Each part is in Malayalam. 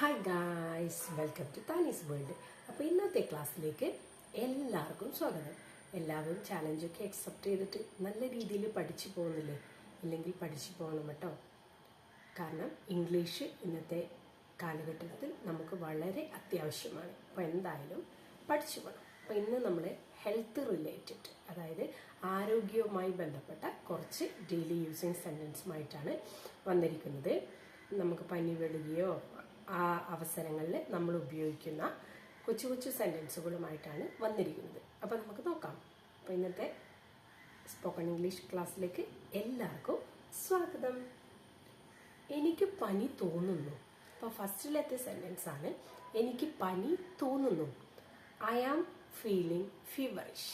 Hi guys welcome to Thani's world അപ്പോൾ ഇന്നത്തെ ക്ലാസ്സിലേക്ക് എല്ലാവർക്കും സ്വാഗതം. എല്ലാവരും ചാലഞ്ചൊക്കെ അക്സെപ്റ്റ് ചെയ്തിട്ട് നല്ല രീതിയിൽ പഠിച്ചു പോകുന്നില്ലേ ഇല്ലെങ്കിൽ പഠിച്ചു പോകണം കേട്ടോ. കാരണം ഇംഗ്ലീഷ് ഇന്നത്തെ കാലഘട്ടത്തിൽ നമുക്ക് വളരെ അത്യാവശ്യമാണ്. അപ്പോൾ എന്തായാലും പഠിച്ചു പോകണം അപ്പോൾ ഇന്ന് നമ്മൾ ഹെൽത്ത് റിലേറ്റഡ് അതായത് ആരോഗ്യവുമായി ബന്ധപ്പെട്ട കുറച്ച് ഡെയിലി യൂസിങ് സെന്റൻസുമായിട്ടാണ് വന്നിരിക്കുന്നത്. നമുക്ക് പനി വെളുകയോ ആ അവസരങ്ങളിൽ നമ്മൾ ഉപയോഗിക്കുന്ന കൊച്ചു കൊച്ചു സെന്റൻസുകളുമായിട്ടാണ് വന്നിരിക്കുന്നത്. അപ്പോൾ നമുക്ക് നോക്കാം. അപ്പോൾ ഇന്നത്തെ സ്പോക്കൺ ഇംഗ്ലീഷ് ക്ലാസ്സിലേക്ക് എല്ലാവർക്കും സ്വാഗതം. എനിക്ക് പനി തോന്നുന്നു. അപ്പോൾ ഫസ്റ്റിലത്തെ സെന്റൻസ് ആണ് എനിക്ക് പനി തോന്നുന്നു. ഐ ആം ഫീലിംഗ് ഫീവറിഷ്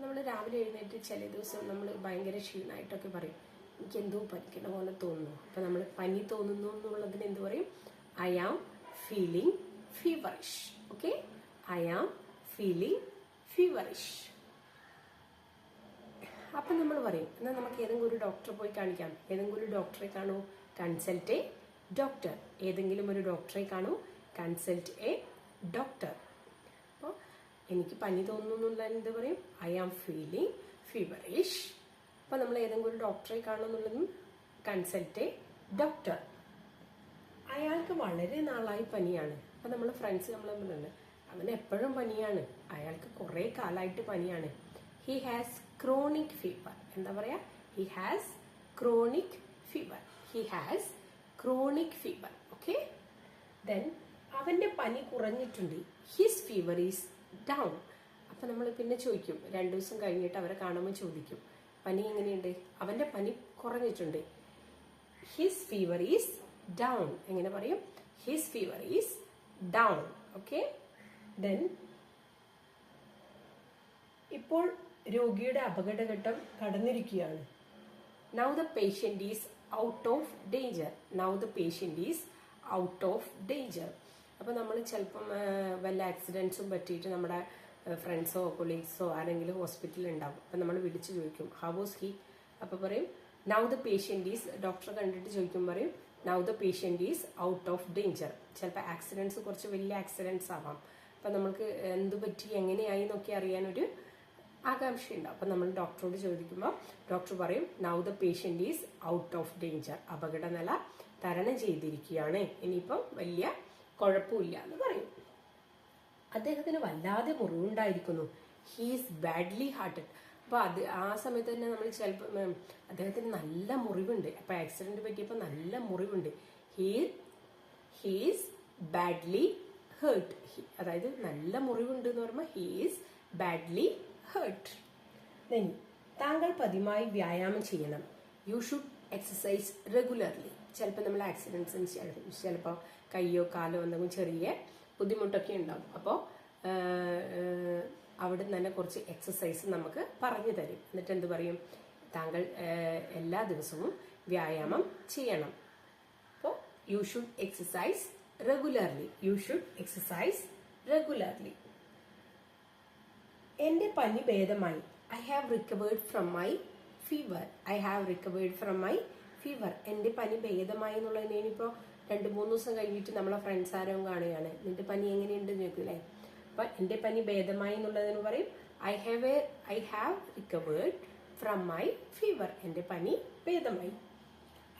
നമ്മൾ രാവിലെ എഴുന്നേറ്റ് ചില ദിവസം നമ്മൾ ഭയങ്കര ക്ഷീണമായിട്ടൊക്കെ പറയും. എനിക്ക് എന്തോ പനിക്കണ പോലെ തോന്നുന്നു. അപ്പം നമ്മൾ പനി തോന്നുന്നു എന്നുള്ളതിന് എന്ത് പറയും? I am feeling feverish okay I am feeling feverish അപ്പം നമ്മൾ പറയും എന്നാൽ നമുക്ക് ഏതെങ്കിലും ഒരു ഡോക്ടറെ പോയി കാണിക്കാം. ഏതെങ്കിലും ഒരു ഡോക്ടറെ കാണൂ കൺസൾട്ട് എ ഡോക്ടർ ഏതെങ്കിലും ഒരു ഡോക്ടറെ കാണൂ കൺസൾട്ട് എ ഡോക്ടർ അപ്പോൾ എനിക്ക് പനി തോന്നുന്നുള്ള എന്ത് പറയും? ഐ ആം ഫീലിംഗ് ഫീവറിഷ് അപ്പോൾ നമ്മൾ ഏതെങ്കിലും ഒരു ഡോക്ടറെ കാണുന്നുള്ളതും കൺസൾട്ട് എ ഡോക്ടർ അയാൾക്ക് വളരെ നാളായി പനിയാണ്. അപ്പം നമ്മൾ ഫ്രണ്ട്സ് നമ്മൾ തമ്മിലുണ്ട്. അവൻ എപ്പോഴും പനിയാണ്. അയാൾക്ക് കുറേ കാലമായിട്ട് പനിയാണ്. ഹി ഹാസ് ക്രോണിക് ഫീവർ എന്താ പറയാ? He has chronic fever he has chronic fever okay then അവന്റെ പനി കുറഞ്ഞിട്ടുണ്ട്. ഹിസ് ഫീവർ ഈസ് ഡൗൺ അപ്പൊ നമ്മൾ പിന്നെ ചോദിക്കും. രണ്ടു ദിവസം കഴിഞ്ഞിട്ട് അവരെ കാണുമ്പോൾ ചോദിക്കും. പനി എങ്ങനെയുണ്ട്? അവന്റെ പനി കുറഞ്ഞിട്ടുണ്ട്. ഹിസ് ഫീവർ ഈസ് ഡൗൺ എങ്ങനെ പറയും? His fever is down okay then ഇപ്പോൾ രോഗിയുടെ അപകടഘട്ടം കടന്നിരിക്കുകയാണ്. Now the patient is out of danger now the patient is out of danger അപ്പോൾ നമ്മൾ ചിലപ്പം വല്ല ആക്സിഡൻസും പറ്റിയിട്ട് നമ്മുടെ ഫ്രണ്ട്സോ കൊളീഗ്സോ ആരെങ്കിലും ഹോസ്പിറ്റലിൽ ഉണ്ടാവും അപ്പം നമ്മൾ വിളിച്ച് ചോദിക്കും ഹൗ വാസ് ഹി അപ്പോൾ പറയും നൗ ദ പേഷ്യന്റ് ഈസ് ഡോക്ടറെ കണ്ടിട്ട് ചോദിക്കും പറയും now the patient is out of danger ചിലപ്പോൾ ആക്സിഡൻസ് കുറച്ച് വലിയ ആക്സിഡൻസ് ആവാം. അപ്പം നമുക്ക് എന്ത് പറ്റി എങ്ങനെയായി എന്നൊക്കെ അറിയാനൊരു ആകാംക്ഷയുണ്ട്. അപ്പം നമ്മൾ ഡോക്ടറോട് ചോദിക്കുമ്പോൾ ഡോക്ടർ പറയും now the patient is out of danger അപകടനില തരണം ചെയ്തിരിക്കുകയാണ്. ഇനിയിപ്പം വലിയ കുഴപ്പമില്ല എന്ന് പറയും. അദ്ദേഹത്തിന് വല്ലാതെ മുറിവുണ്ടായിരിക്കുന്നു. ഹീസ് ബാഡ്ലി ഹാർട്ടഡ് അപ്പോൾ അത് ആ സമയത്ത് തന്നെ നമ്മൾ ചിലപ്പോൾ അദ്ദേഹത്തിന് നല്ല മുറിവുണ്ട്. അപ്പോൾ ആക്സിഡന്റ് പറ്റിയപ്പോൾ നല്ല മുറിവുണ്ട്. ഹീ ഹീസ് ബാഡ്ലി ഹേർട്ട് അതായത് നല്ല മുറിവുണ്ട് എന്ന് പറയുമ്പോൾ ഹീസ് ബാഡ്ലി ഹേർട്ട് ദെൻ താങ്കൾ പതിമായി വ്യായാമം ചെയ്യണം. യു ഷുഡ് എക്സസൈസ് റെഗുലർലി ചിലപ്പോൾ നമ്മൾ ആക്സിഡൻസ് ചിലപ്പോൾ കയ്യോ കാലോ എന്തെങ്കിലും ചെറിയ ബുദ്ധിമുട്ടൊക്കെ ഉണ്ടാവും. അപ്പോൾ അവിടെ തന്നെ കുറച്ച് എക്സസൈസ് നമുക്ക് പറഞ്ഞു തരും. എന്നിട്ട് എന്ത് പറയും? താങ്കൾ എല്ലാ ദിവസവും വ്യായാമം ചെയ്യണം. അപ്പോൾ you should exercise regularly you should exercise regularly എന്റെ പനി ഭേദമായി. I have recovered from my fever I have recovered from my fever എന്റെ പനി ഭേദമായി എന്നുള്ളതിന് ഇനിയിപ്പോൾ രണ്ട് മൂന്ന് ദിവസം കഴിഞ്ഞിട്ട് നമ്മളെ ഫ്രണ്ട്സ് ആരും കാണുകയാണ്. നിന്റെ പനി എങ്ങനെയുണ്ട് ചോദിക്കൂലേ? അപ്പൊ എന്റെ പനി ഭേദമായി എന്നുള്ളതിന് പറയും. I have a I have recovered from my fever എന്റെ പനി ഭേദമായി.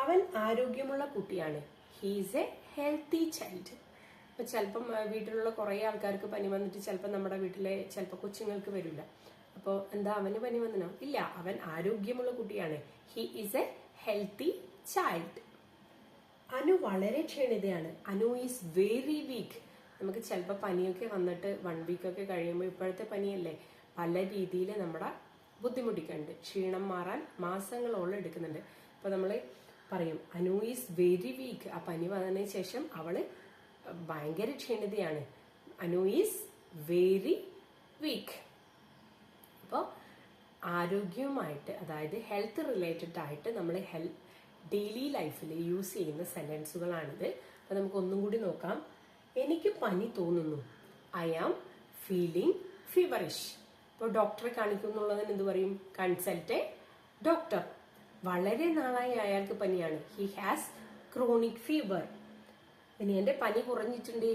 അവൻ ആരോഗ്യമുള്ള കുട്ടിയാണ്. ഹീസ് എ ഹെൽത്തി ചൈൽഡ് ഇപ്പൊ ചിലപ്പം വീട്ടിലുള്ള കുറേ ആൾക്കാർക്ക് പനി വന്നിട്ട് ചിലപ്പോൾ നമ്മുടെ വീട്ടിലെ ചിലപ്പോൾ കൊച്ചുങ്ങൾക്ക് വരില്ല. അപ്പോൾ എന്താ അവന് പനി വന്നോ ഇല്ല അവൻ ആരോഗ്യമുള്ള കുട്ടിയാണ്. He is a healthy child Anu വളരെ ക്ഷീണിതയാണ്. അനു ഈസ് വെരി വീക്ക് നമുക്ക് ചിലപ്പോൾ പനിയൊക്കെ വന്നിട്ട് വൺ വീക്കൊക്കെ കഴിയുമ്പോൾ ഇപ്പോഴത്തെ പനിയല്ലേ? പല രീതിയിൽ നമ്മുടെ ബുദ്ധിമുട്ടിക്കുന്നുണ്ട് ക്ഷീണം മാറാൻ മാസങ്ങളോളം എടുക്കുന്നുണ്ട്. അപ്പോൾ നമ്മൾ പറയും അനു ഈസ് വെരി വീക്ക് ആ പനി വന്നതിന് ശേഷം അവൾ ഭയങ്കര ക്ഷീണിതയാണ്. അനു ഈസ് വെരി വീക്ക് അപ്പോൾ ആരോഗ്യവുമായിട്ട് അതായത് ഹെൽത്ത് റിലേറ്റഡ് ആയിട്ട് നമ്മൾ ഹെൽ ഡെയിലി ലൈഫിൽ യൂസ് ചെയ്യുന്ന സെന്റൻസുകളാണിത് അപ്പോൾ നമുക്ക് ഒന്നും കൂടി നോക്കാം. എനിക്ക് പനി തോന്നുന്നു. ഐ ആം ഫീലിംഗ് ഫീവറിഷ് ഇപ്പോൾ ഡോക്ടറെ കാണിക്കുന്നുള്ളതിന് എന്ത് പറയും? കൺസൾട്ട് ഡോക്ടർ വളരെ നാളായി അയാൾക്ക് പനിയാണ്. ഹി ഹാസ് ക്രോണിക് ഫീവർ ഇനി എന്റെ പനി കുറഞ്ഞിട്ടുണ്ട്.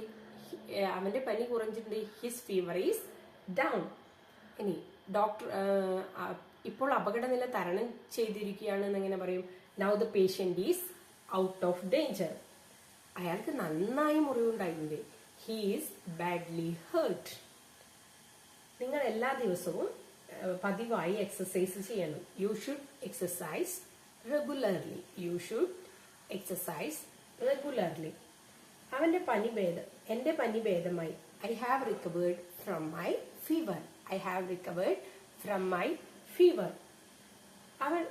അവന്റെ പനി കുറഞ്ഞിട്ടുണ്ട്. ഹിസ് ഫീവർ ഈസ് ഡൗൺ ഇനി ഡോക്ടർ ഇപ്പോൾ അപകടനില തരണം ചെയ്തിരിക്കുകയാണെന്ന് എങ്ങനെ പറയും. Now the patient is out of danger അയാൾക്ക് നന്നായി മുറിവുണ്ടായിട്ടുണ്ട്. ഹീ ഈസ് ബാഡ്ലി ഹേർട്ട് നിങ്ങൾ എല്ലാ ദിവസവും പതിവായി എക്സസൈസ് ചെയ്യണം. You should exercise regularly you should exercise regularly അവന്റെ പനി ഭേദം എന്റെ പനി ഭേദമായി. I have recovered from my fever I have recovered from my fever അവൻ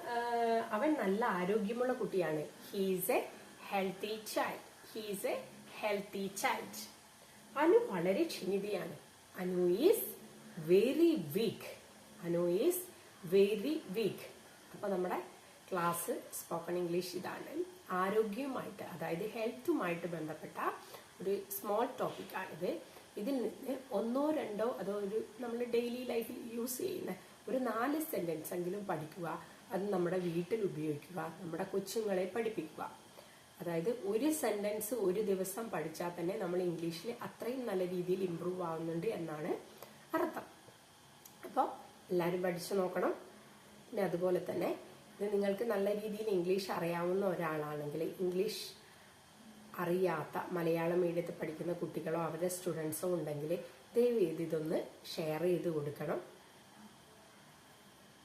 അവൻ നല്ല ആരോഗ്യമുള്ള കുട്ടിയാണ്. He's a healthy child he's a healthy child Anu വളരെ ക്ഷണിതയാണ്. Anu is very weak Anu is very weak അപ്പൊ നമ്മുടെ ക്ലാസ് സ്പോക്കൺ ഇംഗ്ലീഷ് ഇതാണ്. ആരോഗ്യവുമായിട്ട് അതായത് ഹെൽത്തുമായിട്ട് ബന്ധപ്പെട്ട ഒരു സ്മോൾ ടോപ്പിക്കാണിത് ഇതിൽ നിന്ന് ഒന്നോ രണ്ടോ അതോ ഒരു നമ്മൾ ഡെയിലി ലൈഫിൽ യൂസ് ചെയ്യുന്ന ഒരു നാല് സെന്റൻസ് എങ്കിലും പഠിക്കുക. അത് നമ്മുടെ വീട്ടിൽ ഉപയോഗിക്കുക നമ്മുടെ കൊച്ചുങ്ങളെ പഠിപ്പിക്കുക. അതായത് ഒരു സെന്റൻസ് ഒരു ദിവസം പഠിച്ചാൽ തന്നെ നമ്മൾ ഇംഗ്ലീഷിൽ അത്രയും നല്ല രീതിയിൽ ഇമ്പ്രൂവ് ആവുന്നുണ്ട് എന്നാണ് അർത്ഥം. അപ്പോൾ എല്ലാവരും പഠിച്ചു നോക്കണം. പിന്നെ അതുപോലെ തന്നെ ഇത് നിങ്ങൾക്ക് നല്ല രീതിയിൽ ഇംഗ്ലീഷ് അറിയാവുന്ന ഒരാളാണെങ്കിൽ ഇംഗ്ലീഷ് അറിയാത്ത മലയാളം മീഡിയത്തിൽ പഠിക്കുന്ന കുട്ടികളോ അവരുടെ സ്റ്റുഡൻസോ ഉണ്ടെങ്കിൽ ദയവ് ചെയ്ത് ഇതൊന്ന് ഷെയർ ചെയ്ത് കൊടുക്കണം.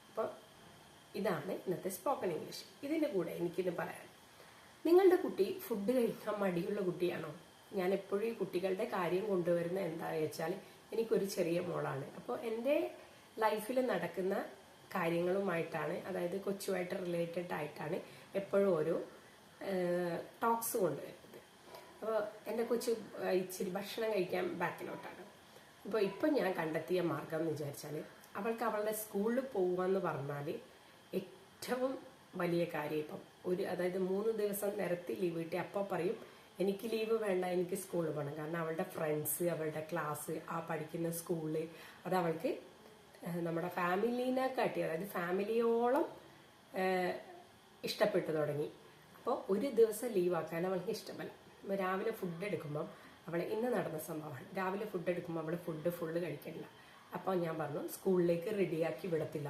അപ്പോൾ ഇതാണ് ഇന്നത്തെ സ്പോക്കൺ ഇംഗ്ലീഷ് ഇതിന്റെ കൂടെ എനിക്കിന്ന് പറയാൻ നിങ്ങളുടെ കുട്ടി ഫുഡ് കഴിക്കാൻ മടിയുള്ള കുട്ടിയാണോ? ഞാൻ എപ്പോഴും ഈ കുട്ടികളുടെ കാര്യം കൊണ്ടുവരുന്ന എന്താണെന്ന് വെച്ചാൽ എനിക്കൊരു ചെറിയ മോളാണ്. അപ്പോൾ എന്റെ ലൈഫിൽ നടക്കുന്ന കാര്യങ്ങളുമായിട്ടാണ് അതായത് കൊച്ചുമായിട്ട് റിലേറ്റഡ് ആയിട്ടാണ് എപ്പോഴും ഓരോ ടോക്സ് കൊണ്ടുവരുന്നത്. അപ്പോൾ എന്റെ കൊച്ചു ഇച്ചിരി ഭക്ഷണം കഴിക്കാൻ ബാക്കിലോട്ടാണ് അപ്പോൾ ഇപ്പം ഞാൻ കണ്ടെത്തിയ മാർഗം എന്ന് വിചാരിച്ചാൽ അവൾക്ക് അവളുടെ സ്കൂളിൽ പോകുക എന്ന് പറഞ്ഞാൽ ഏറ്റവും വലിയ കാര്യം ഇപ്പം ഒരു അതായത് മൂന്ന് ദിവസം നിരത്തി ലീവ് കിട്ടി. അപ്പോൾ പറയും എനിക്ക് ലീവ് വേണ്ട എനിക്ക് സ്കൂളിൽ പോകണം കാരണം അവളുടെ ഫ്രണ്ട്സ് അവളുടെ ക്ലാസ് ആ പഠിക്കുന്ന സ്കൂൾ അത് അവൾക്ക് നമ്മുടെ ഫാമിലീനെ കാട്ടി അതായത് ഫാമിലിയോളം ഇഷ്ടപ്പെട്ടു തുടങ്ങി. അപ്പോൾ ഒരു ദിവസം ലീവാക്കാൻ അവൾക്ക് ഇഷ്ടമല്ല. രാവിലെ ഫുഡ് എടുക്കുമ്പം അവൾ ഇന്ന് നടന്ന സംഭവമാണ്. രാവിലെ ഫുഡ് എടുക്കുമ്പോൾ അവൾ ഫുഡ് ഫുള്ള് കഴിക്കണില്ല. അപ്പോൾ ഞാൻ പറഞ്ഞു സ്കൂളിലേക്ക് റെഡിയാക്കി വിടത്തില്ല.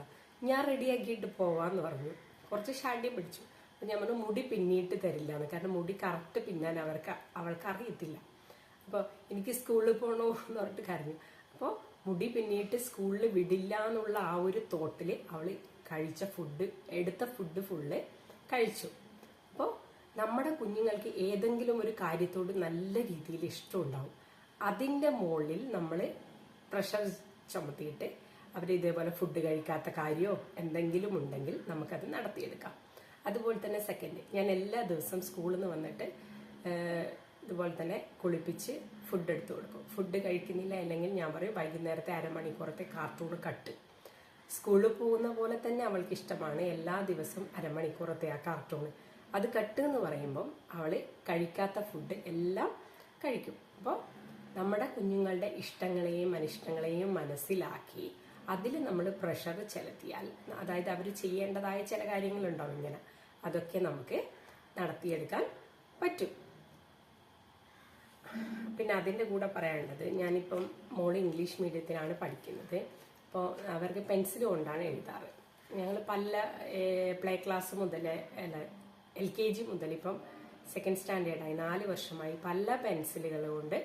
ഞാൻ റെഡിയാക്കിയിട്ട് പോവാന്ന് പറഞ്ഞു. കുറച്ച് ഷാഡ്യം പിടിച്ചു. അപ്പോൾ ഞാൻ പറഞ്ഞു മുടി പിന്നിയിട്ട് തരില്ല എന്ന് കാരണം മുടി കറക്റ്റ് പിന്നാൻ അവർക്ക് അവൾക്ക് അറിയത്തില്ല. അപ്പോൾ എനിക്ക് സ്കൂളിൽ പോകണോ എന്ന് പറഞ്ഞിട്ട് കരഞ്ഞു. അപ്പോൾ മുടി പിന്നിയിട്ട് സ്കൂളിൽ വിടില്ല എന്നുള്ള ആ ഒരു തോട്ടിൽ അവൾ കഴിച്ച ഫുഡ് എടുത്ത ഫുഡ് ഫുള്ള് കഴിച്ചു. അപ്പോൾ നമ്മുടെ കുഞ്ഞുങ്ങൾക്ക് ഏതെങ്കിലും ഒരു കാര്യത്തോട് നല്ല രീതിയിൽ ഇഷ്ടമുണ്ടാവും അതിന്റെ മുകളിൽ നമ്മൾ പ്രഷർ ചുമത്തിയിട്ട് അവർ ഇതേപോലെ ഫുഡ് കഴിക്കാത്ത കാര്യമോ എന്തെങ്കിലും ഉണ്ടെങ്കിൽ നമുക്കത് നടത്തിയെടുക്കാം. അതുപോലെ തന്നെ സെക്കൻഡ് ഞാൻ എല്ലാ ദിവസവും സ്കൂളിൽ നിന്ന് വന്നിട്ട് ഇതുപോലെ തന്നെ കുളിപ്പിച്ച് ഫുഡ് എടുത്തു കൊടുക്കും. ഫുഡ് കഴിക്കുന്നില്ല അല്ലെങ്കിൽ ഞാൻ പറയും വൈകുന്നേരത്തെ അരമണിക്കൂറത്തെ കാർട്ടൂൺ കട്ട് സ്കൂളിൽ പോകുന്ന പോലെ തന്നെ അവൾക്ക് ഇഷ്ടമാണ് എല്ലാ ദിവസവും അരമണിക്കൂറത്തെ ആ കാർട്ടൂൺ അത് കട്ട് എന്ന് പറയുമ്പം അവൾ കഴിക്കാത്ത ഫുഡ് എല്ലാം കഴിക്കും. അപ്പോൾ നമ്മുടെ കുഞ്ഞുങ്ങളുടെ ഇഷ്ടങ്ങളെയും അനിഷ്ടങ്ങളെയും മനസ്സിലാക്കി അതിൽ നമ്മൾ പ്രഷർ ചെലുത്തിയാൽ അതായത് അവർ ചെയ്യേണ്ടതായ ചില കാര്യങ്ങളുണ്ടാവും ഇങ്ങനെ. അതൊക്കെ നമുക്ക് നടത്തിയെടുക്കാൻ പറ്റും. പിന്നെ അതിന്റെ കൂടെ പറയാനുള്ളത് ഞാനിപ്പം മോൾ ഇംഗ്ലീഷ് മീഡിയത്തിലാണ് പഠിക്കുന്നത്. അപ്പോൾ അവർക്ക് പെൻസിൽ കൊണ്ടാണ് എഴുതാറ്. ഞങ്ങൾ പല പ്ലേ ക്ലാസ് മുതൽ അല്ല എൽ കെ ജി മുതൽ ഇപ്പം സെക്കൻഡ് സ്റ്റാൻഡേർഡായി നാല് വർഷമായി പല പെൻസിലുകൾ കൊണ്ട്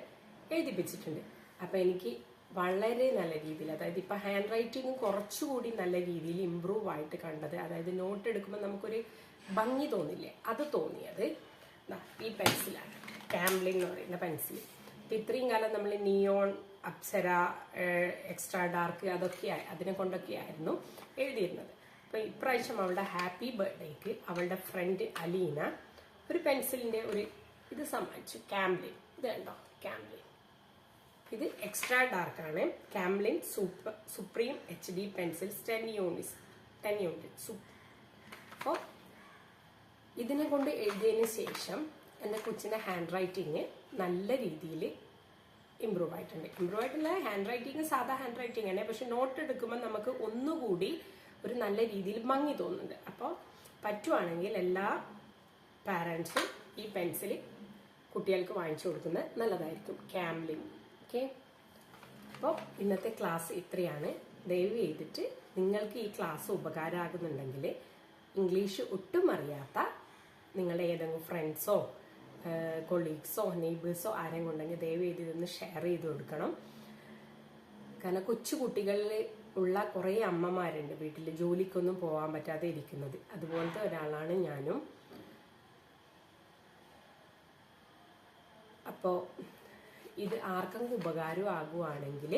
എഴുതിപ്പിച്ചിട്ടുണ്ട്. അപ്പം എനിക്ക് വളരെ നല്ല രീതിയിൽ അതായത് ഇപ്പം ഹാൻഡ് റൈറ്റിംഗ് കുറച്ചുകൂടി നല്ല രീതിയിൽ ഇമ്പ്രൂവ് ആയിട്ട് കണ്ടത് അതായത് നോട്ട് എടുക്കുമ്പോൾ നമുക്കൊരു ഭംഗി തോന്നില്ലേ? അത് തോന്നിയത് ഈ പെൻസിലാണ് കാംലിൻ എന്ന് പറയുന്ന പെൻസിൽ അപ്പൊ ഇത്രയും കാലം നമ്മൾ നിയോൺ അപ്സര എക്സ്ട്രാ ഡാർക്ക് അതൊക്കെ അതിനെ കൊണ്ടൊക്കെ ആയിരുന്നു എഴുതിയിരുന്നത്. അപ്പോൾ ഇപ്രാവശ്യം അവളുടെ ഹാപ്പി ബർത്ത്ഡേക്ക് അവളുടെ ഫ്രണ്ട് അലീന ഒരു പെൻസിലിന്റെ ഒരു ഇത് സമ്മാനിച്ചു. കാംലിൻ ഇത് കണ്ടോ? കാംലിൻ ഇത് എക്സ്ട്രാ ഡാർക്ക് ആണ്. Camlin super supreme H D pencils ten units ten unit അപ്പോൾ ഇതിനെ കൊണ്ട് എഴുതിയതിന് ശേഷം എന്റെ കൊച്ചിന്റെ ഹാൻഡ് റൈറ്റിങ് നല്ല രീതിയിൽ ഇമ്പ്രൂവ് ആയിട്ടുണ്ട്. ഇമ്പ്രൂവ് ആയിട്ടുള്ള ഹാൻഡ് റൈറ്റിങ് സാധാ ഹാൻഡ് റൈറ്റിംഗ് ആണ്. പക്ഷെ നോട്ട് എടുക്കുമ്പോൾ നമുക്ക് ഒന്നുകൂടി ഒരു നല്ല രീതിയിൽ ഭംഗി തോന്നുന്നുണ്ട്. അപ്പോൾ പറ്റുവാണെങ്കിൽ എല്ലാ പാരൻസും ഈ പെൻസിൽ കുട്ടികൾക്ക് വാങ്ങിച്ചു കൊടുക്കുന്നത് നല്ലതായിരിക്കും. ക്യാംലിൻ ഓക്കെ. അപ്പോൾ ഇന്നത്തെ ക്ലാസ് ഇത്രയാണ്. ദയവ് ചെയ്തിട്ട് നിങ്ങൾക്ക് ഈ ക്ലാസ് ഉപകാരമാകുന്നുണ്ടെങ്കിൽ ഇംഗ്ലീഷ് ഒട്ടും അറിയാത്ത നിങ്ങളുടെ ഏതെങ്കിലും ഫ്രണ്ട്സോ കൊളീഗ്സോ നെയ്ബേഴ്സോ ആരെങ്കിലും ഉണ്ടെങ്കിൽ ദയവ് ചെയ്ത് ഇതൊന്ന് ഷെയർ ചെയ്ത് കൊടുക്കണം. കാരണം കൊച്ചു കുട്ടികളിൽ ഉള്ള കുറേ അമ്മമാരുണ്ട് വീട്ടിൽ ജോലിക്കൊന്നും പോകാൻ പറ്റാതെ ഇരിക്കുന്നത്. അതുപോലത്തെ ഒരാളാണ് ഞാനും. അപ്പോൾ ഇത് ആർക്കെങ്കിലും ഉപകാരമാകുവാണെങ്കിൽ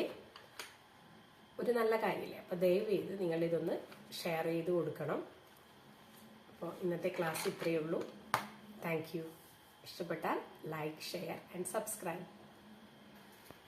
ഒരു നല്ല കാര്യമില്ലേ അപ്പോൾ ദയവേത് നിങ്ങളിതൊന്ന് ഷെയർ ചെയ്ത് കൊടുക്കണം. അപ്പോൾ ഇന്നത്തെ ക്ലാസ് ഇത്രയേ ഉള്ളൂ. താങ്ക് യു ഇഷ്ടപ്പെട്ടാൽ ലൈക്ക് ഷെയർ ആൻഡ് സബ്സ്ക്രൈബ്